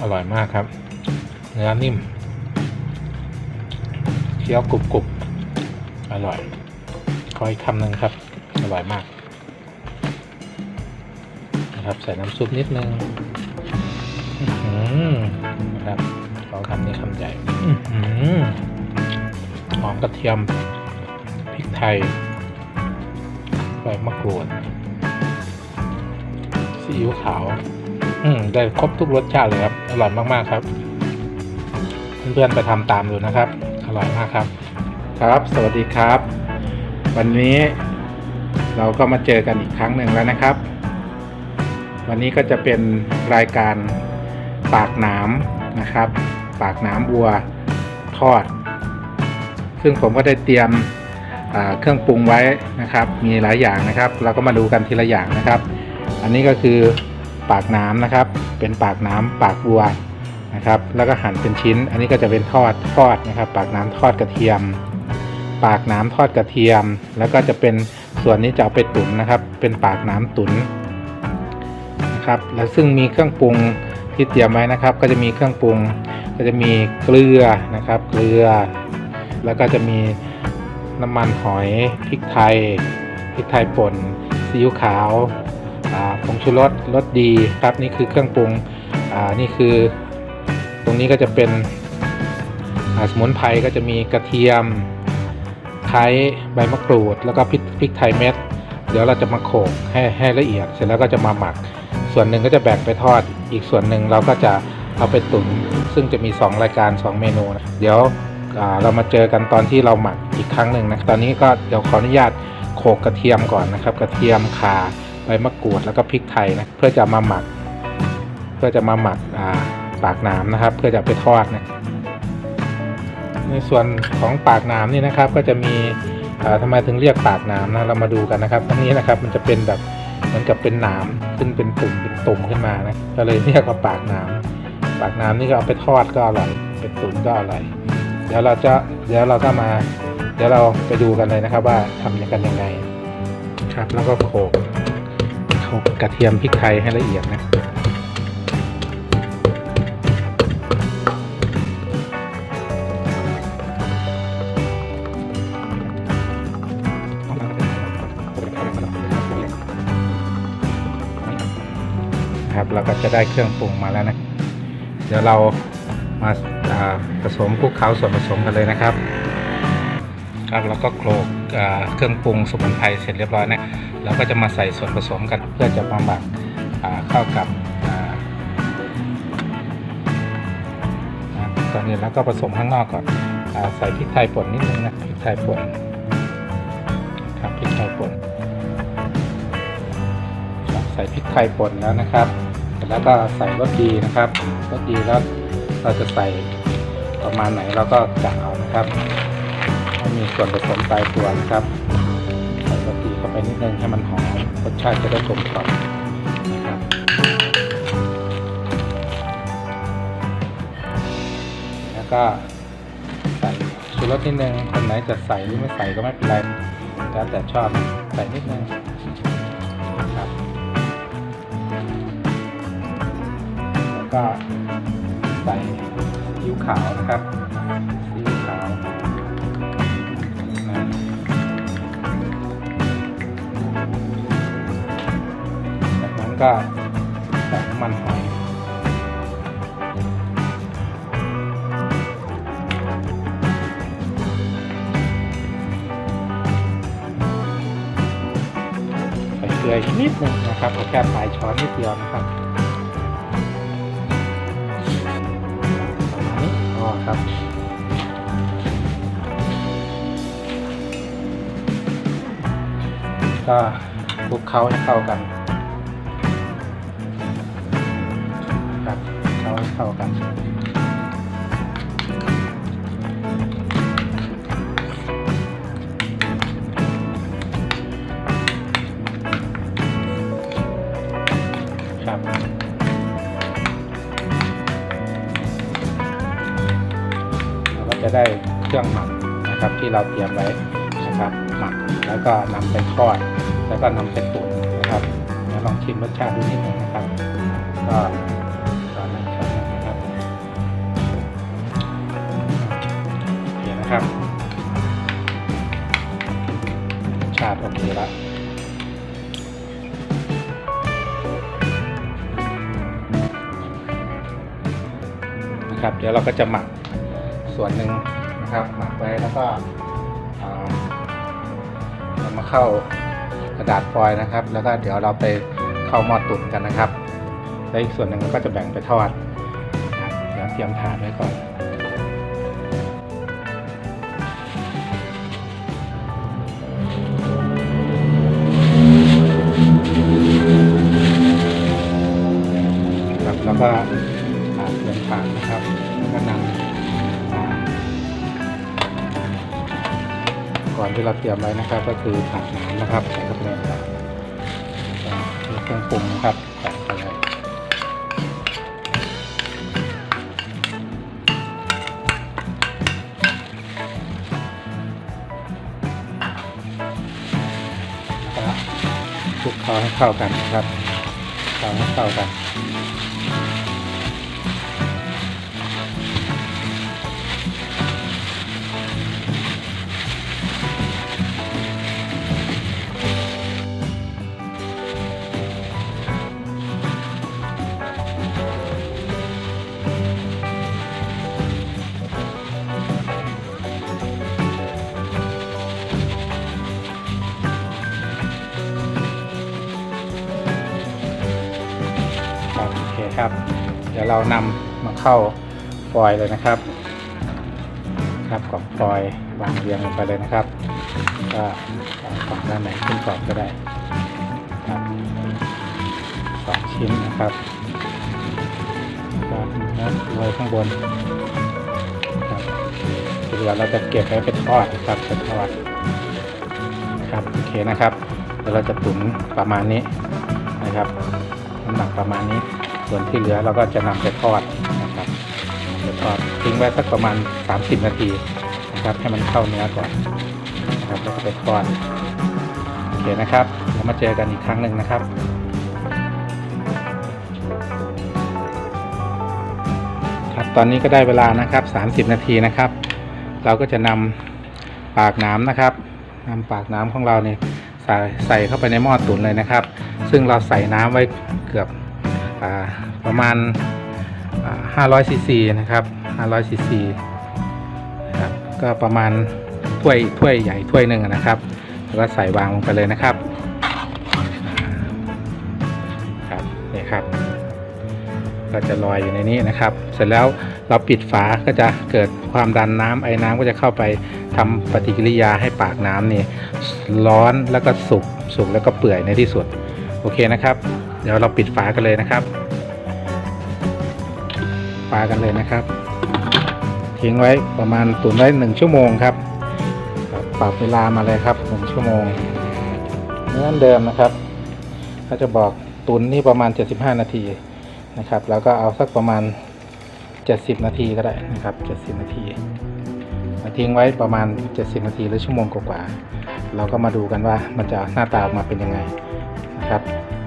อร่อยมากครับเนื้อนิ่มเคี้ยวกรุบกรุบอร่อยขออีกคำหนึ่งครับ อร่อยมาก นะครับใส่น้ำซุปนิดนึงนะครับขอคำนี้คำใหญ่หอมกระเทียมพริกไทยใบมะกรูดซีอิ๊วขาว อืมได้ครบทุกรสชาติเลยครับอร่อยมากๆครับ เพื่อนๆไปทำตามดูนะครับ อร่อยมากครับ ครับ สวัสดีครับ วันนี้เราก็มาเจอกันอีกครั้งหนึ่งแล้วนะครับ วันนี้ก็จะเป็นรายการปากหนามนะครับ ปากหนามวัวทอด ซึ่งผมก็ได้เตรียมเครื่องปรุงไว้นะครับ มีหลายอย่างนะครับ เราก็มาดูกันทีละอย่างนะครับ อันนี้ก็คือ ปากน้ำนะครับ เป็นปากน้ำปากวัวนะครับ แล้วก็หั่นเป็นชิ้น อันนี้ก็จะเป็นทอดทอดนะครับ ปากน้ำทอดกระเทียม ปากน้ำทอดกระเทียม แล้วก็จะเป็นส่วนนี้จะเอาไปตุ๋นนะครับ เป็นปากน้ำตุ๋นนะครับ แล้วซึ่งมีเครื่องปรุงที่เตรียมไว้นะครับ ก็จะมีเครื่องปรุง ก็จะมีเกลือนะครับ เกลือ แล้วก็จะมีน้ำมันหอยพริกไทยพริกไทยป่นซีอิ๊วขาว ผงชูรสรสดีครับนี่คือเครื่องปรุงอ่านี่คือ ตรงนี้ก็จะเป็นสมุนไพรก็จะมีกระเทียมไคร้ใบมะกรูด แล้วก็พริกไทยเม็ด เดี๋ยวเราจะมาโขลกให้ให้ละเอียด เสร็จแล้วก็จะมาหมัก ส่วนหนึ่งก็จะแบ่งไปทอด อีกส่วนหนึ่งเราก็จะเอาไปตุ๋นซึ่งจะมี 2 รายการ 2 เมนูนะเดี๋ยวเรามาเจอกันตอนที่เราหมักอีกครั้งหนึ่งนะ ตอนนี้ก็เดี๋ยวขออนุญาตโขลกกระเทียมก่อนนะครับ กระเทียมข่า ใบมะกรูดแล้วก็พริกไทยนะเพื่อจะมาหมัก เพื่อจะมาหมักาปากน้ำนะครับ เพื่อจะไปทอดนะในส่วนของปากน้ำนี่นะครับ ก็จะมีทำไมถึงเรียกปากน้ำนะเรามาดูกันนะครับอันนี้นะครับมันจะเป็นแบบเหมือนกับเป็นหนามขึ้นเป็นตุ่มเป็นตุ่มขึ้นมานะก็เลยเรียกว่าปากน้ำปากน้ำนี่ก็เอาไปทอดก็อร่อยเป็นตุ๋นก็อร่อยเดี๋ยวเราจะเดี๋ยวเราก็มา เดี๋ยวเราไปดูกันเลยนะครับ ว่าทำกันยังไงครับ แล้วก็โขลก กกระเทียมพริกไทยให้ละเอียดนะครับเราก็จะได้เครื่องปรุงมาแล้วนะ เดี๋ยวเรามาาผสมคลุกเคล้าส่วนผสมกันเลยนะครับ ครับแล้วก็โขลกเครื่องปรุงสมุนไพรเสร็จเรียบร้อยนะ เราก็จะมาใส่ส่วนผสมกันเพื่อจะมาหมักเข้ากับอตอนนี้แล้วก็ผสมข้างนอกก่อนอใส่พริกไทยป่นนิดนึงนะพริกไทยป่นครับพริกไทยป่นใส่พริกไทยป่นแล้วนะครับแล้วก็ใส่รสดีนะครับรสดีแล้วเราจะใส่ประมาณไหนเราก็กะเอานะครับมีส่วนผสมตายตัวนะครับใส่รสดี ไปนิดนึงให้มันหอมรสชาติจะได้กลมกล่อมนะครับแล้วก็ใส่ชูรสนิดนึงคนไหนจะใส่หรือไม่ใส่ก็ไม่เป็นไรแล้วแต่ชอบใส่นิดนึงนะครับแล้วก็ใส่ซีอิ๊วขาวนะครับ ก็ใส่น้ำมันหอยใส่เกลือนิดนึงนะครับเอาแค่ปลายช้อนนิดเดียวนะครับประมาณนี้พอครับก็คลุกเคล้าให้เข้ากัน กันครับเราก็จะได้เครื่องหมักนะครับที่เราเตรียมไว้นะครับหมักแล้วก็นำไปทอดแล้วก็นำไปตุ๋นนะครับเดี๋ยวลองชิมรสชาติดูนิดนึงนะครับ ก็าติโอเคแล้วนะครับ เดี๋ยวเราก็จะหมักส่วนหนึ่งนะครับ หมักไว้แล้วก็นำมาเข้ากระดาษฟอยล์นะครับ แล้วก็เดี๋ยวเราไปเข้าหม้อตุ๋นกันนะครับ แล้วอีกส่วนหนึ่งเราก็จะแบ่งไปทอดนะครับเดี๋ยวเตรียมถาดไว้ก่อน ตรียมไว้นะครับ ก็คือผักน้ำนะครับใส่เข้าไปในถาดอ่ามีเครื่องปรุงนะครับใส่ไปเลยคลุกเคล้าให้เข้ากันนะครับเคล้าให้เข้ากัน ดี๋ยวเรานำมาเข้าฟอยล์เลยนะครับ ครับกล่องฟอยล์วางเรียงลงไปเลยนะครับก็วางฝั่งด้านไหนขึ้นก่อนก็ได้ครับสองชิ้นนะครับก็นะโรยข้างบนครับเดี๋ยวเราจะเก็บไว้เป็นทอดครับเป็นทอดครับโอเคนะครับเดี๋ยวเราจะตุ๋นประมาณนี้นะครับน้ำหนักประมาณนี้ ส่วนที่เหลือเราก็จะนำไปทอดนะครับไปทอดทิ้งไว้สักประมาณ 30 นาทีนะครับ ให้มันเข้าเนื้อก่อนนะครับแล้วก็ไปทอดโอเคนะครับแล้วมาเจอกันอีกครั้งหนึ่งนะครับครับตอนนี้ก็ได้เวลานะครับ 30 นาทีนะครับ เราก็จะนำปากน้ำนะครับนำปากน้ำของเราเนี่ยใส่ใส่เข้าไปในหม้อตุ๋นเลยนะครับ ซึ่งเราใส่น้ำไว้เกือบ ประมาณ500ซีซีนะครับ500ซีซีครับก็ประมาณถ้วยถ้วยใหญ่ถ้วยหนึ่งนะครับ แล้วก็ใส่วางลงไปเลยนะครับครับนี่ครับ ก็จะลอยอยู่ในนี้นะครับ เสร็จแล้วเราปิดฝาก็จะเกิดความดันน้ำไอ้น้ำก็จะเข้าไปทำปฏิกิริยาให้ปากน้ำนี่ร้อนแล้วก็สุกสุกแล้วก็เปื่อยในที่สุด โอเคนะครับ เดี๋ยวเราปิดฝากันเลยนะครับ ฝากันเลยนะครับ ทิ้งไว้ประมาณตุนไว้หนึ่งชั่วโมงครับปรับเวลามาเลยครับหนึ่งชั่วโมงเหมือนเดิมนะครับเขาจะบอกตุนนี่ประมาณ 75 นาทีนะครับ แล้วก็เอาสักประมาณ 70 นาทีก็ได้นะครับ 70 นาทีาทิ้งไว้ประมาณ 70 นาทีหรือชั่วโมงกว่าๆเราก็มาดูกันว่ามันจะหน้าตาออกมาเป็นยังไงนะครับ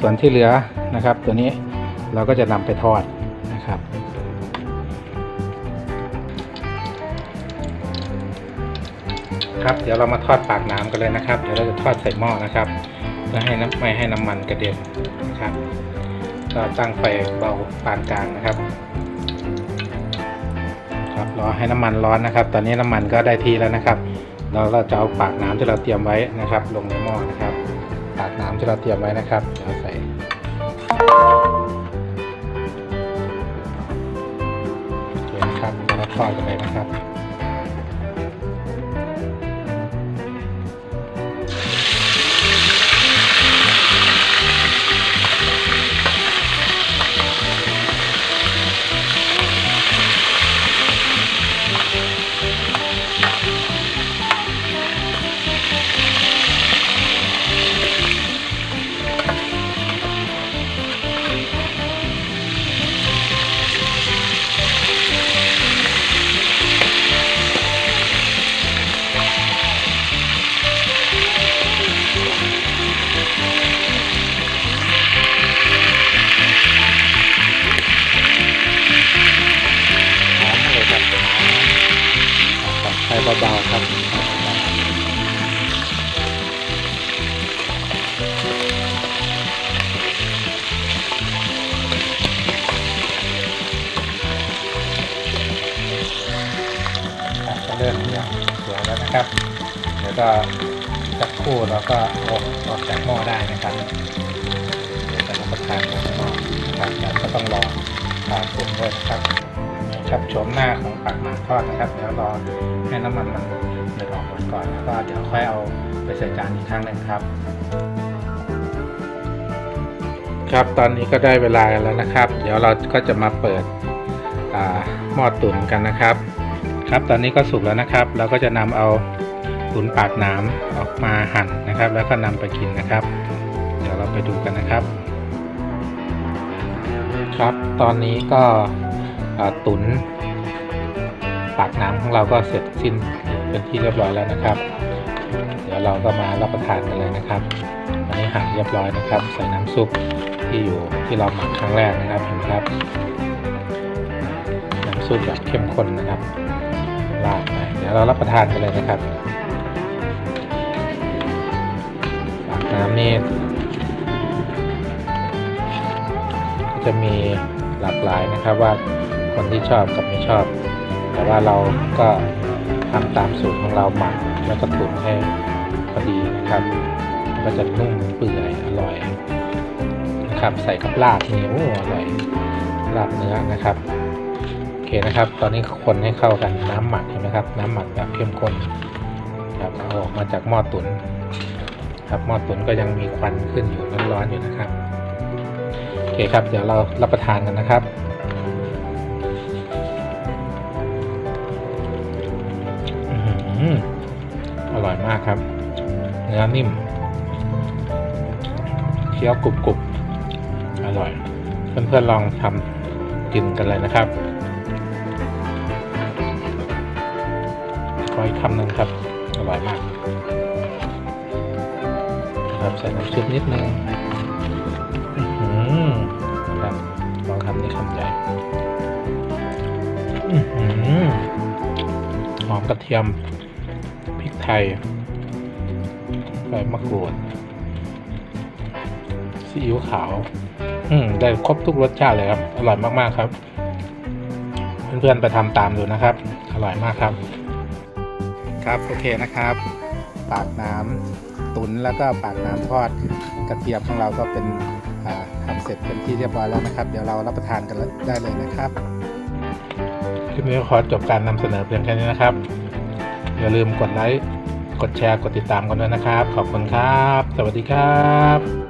ส่วนที่เหลือนะครับ ตัวนี้เราก็จะนำไปทอดนะครับ ครับเดี๋ยวเรามาทอดปากน้ำกันเลยนะครับ เดี๋ยวเราจะทอดใส่หม้อนะครับเพื่อให้น้ำไม่ให้น้ำมันกระเด็นนะครับก็ตั้งไฟเบาปานกลางนะครับ ครับรอให้น้ำมันร้อนนะครับ ตอนนี้น้ำมันก็ได้ที่แล้วนะครับ เราเราจะเอาปากน้ำที่เราเตรียมไว้นะครับ ลงในหม้อนะครับากน้ำที่เราเตรียมไว้นะครับเดี๋ยวใส่โอเคนะครับเดี๋ยวเราทอดกันเลยนะครับ ครับครับก็เริ่มเรื่องสวยแล้วนะครับ เดี๋ยวก็สักครู่เราก็เอาออกจากหม้อได้นะครับเดี๋ยวจะรับประทานกันข้อนะครับแต่ก็ต้องรอทานสุกด้วยนะครับ ครับชมหน้าของปากหมาทอดนะครับ เดี๋ยวรอให้น้ำมันมันเดือดออกหมดก่อน แล้วก็เดี๋ยวค่อยเอาไปใส่จานอีกครั้งหนึ่งครับ ครับตอนนี้ก็ได้เวลากันแล้วนะครับ เดี๋ยวเราก็จะมาเปิดหม้อตุ๋นกันนะครับ ครับตอนนี้ก็สุกแล้วนะครับ เราก็จะนำเอาตุ๋นปากน้ำออกมาหั่นนะครับ แล้วก็นำไปกินนะครับ เดี๋ยวเราไปดูกันนะครับ ครับตอนนี้ก็ ตุ๋นปากน้ำของเราก็เสร็จสิ้นเป็นที่เรียบร้อยแล้วนะครับ เดี๋ยวเราก็มารับประทานกันเลยนะครับอันนี้หั่นเรียบร้อยนะครับ ใส่น้ำซุปที่อยู่ที่เราหมักครั้งแรกนะครับเห็นไหมครับ น้ำซุปแบบเข้มข้นนะครับราดไปเดี๋ยวเรารับประทานกันเลยนะครับปากน้ำนี่จะมีหลากหลายนะครับว่า คนที่ชอบกับไม่ชอบ แต่ว่าเราก็ทำตามสูตรของเราหมักแล้วก็ตุ๋นให้พอดีนะครับก็จะนุ่มเปื่อยอร่อยนะครับใส่กับลาบเนี่โอ้อร่อยลาบเนื้อนะครับโอเคนะครับ ตอนนี้คนให้เข้ากันน้ำหมักเห็นไหมครับ น้ำหมักแบบเข้มข้นครับเอาออกมาจากหม้อตุนครับหม้อตุ๋นก็ยังมีควันขึ้นอยู่ร้อนๆอยู่นะครับโอเคครับ เดี๋ยวเรารับประทานกันนะครับ อื้อร่อยมากครับ เนื้อนิ่มเคี้ยวกรุบๆอร่อย เพื่อนๆลองทำกินกันเลยนะครับขออีกคำหนึ่งครับอร่อยมาก ครับใส่น้ำซุปนิดนึงอื้อหือครับลองคำนี้คำใหญ่หอมกระเทียม พริกไทยใบมะกรูดซีอิ๊วขาว อืม ได้ครบทุกรสชาติเลยครับ อร่อยมากๆครับ เพื่อนๆไปทำตามดูนะครับ อร่อยมากครับ ครับ โอเคนะครับ ปากน้ำตุ๋นแล้วก็ปากน้ำทอดกระเทียมของเราก็เป็นอ่าทำเสร็จเป็นที่เรียบร้อยแล้วนะครับ เดี๋ยวเรารับประทานกันได้เลยนะครับคลิปนี้ขอจบการนำเสนอเพียงแค่นี้นะครับ อย่าลืมกดไลค์ กดแชร์ กดติดตามกันด้วยนะครับ ขอบคุณครับ สวัสดีครับ